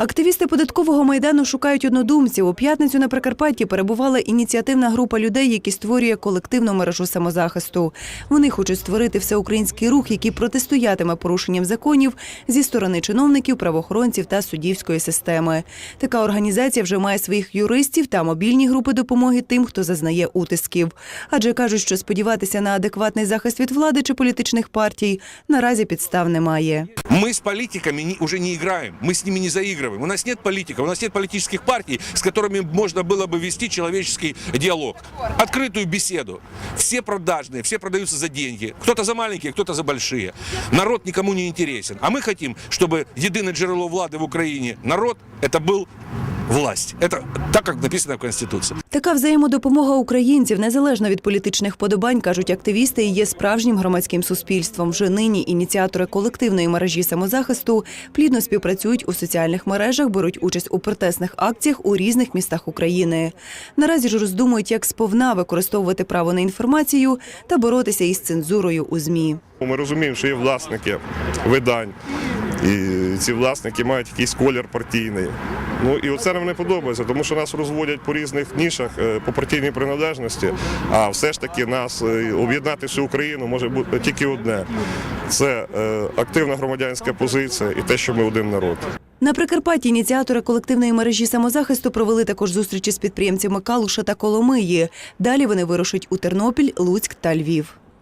Активісти податкового майдану шукають однодумців. У п'ятницю на Прикарпатті перебувала ініціативна група людей, які створює колективну мережу самозахисту. Вони хочуть створити всеукраїнський рух, який протистоятиме порушенням законів зі сторони чиновників, правоохоронців та суддівської системи. Така організація вже має своїх юристів та мобільні групи допомоги тим, хто зазнає утисків. Адже кажуть, що сподіватися на адекватний захист від влади чи політичних партій наразі підстав немає. Мы с политиками не- уже не играем, мы с ними не заигрываем. У нас нет политиков, у нас нет политических партий, с которыми можно было бы вести человеческий диалог, открытую беседу. Все продажные, все продаются за деньги. Кто-то за маленькие, кто-то за большие. Народ никому не интересен. А мы хотим, чтобы единое джерело влады в Украине, народ, это был власть. Это так, как написано в Конституции. Така взаємодопомога українців, незалежно від політичних подобань, кажуть активісти, і є справжнім громадським суспільством. Вже нині ініціатори колективної мережі самозахисту плідно співпрацюють у соціальних мережах, беруть участь у протестних акціях у різних містах України. Наразі ж роздумують, як сповна використовувати право на інформацію та боротися із цензурою у змі. Ми розуміємо, що є власники видань, і ці власники мають якийсь колір партійний. Ну і оце нам не подобається, тому що нас розводять по різних нішах е, по партійній приналежності. А все ж таки нас е, об'єднати всю Україну може бути тільки одне: це е, активна громадянська позиція і те, що ми один народ. На Прикарпатті ініціатори колективної мережі самозахисту провели також зустрічі з підприємцями Калуша та Коломиї. Далі вони вирушать у Тернопіль, Луцьк та Львів.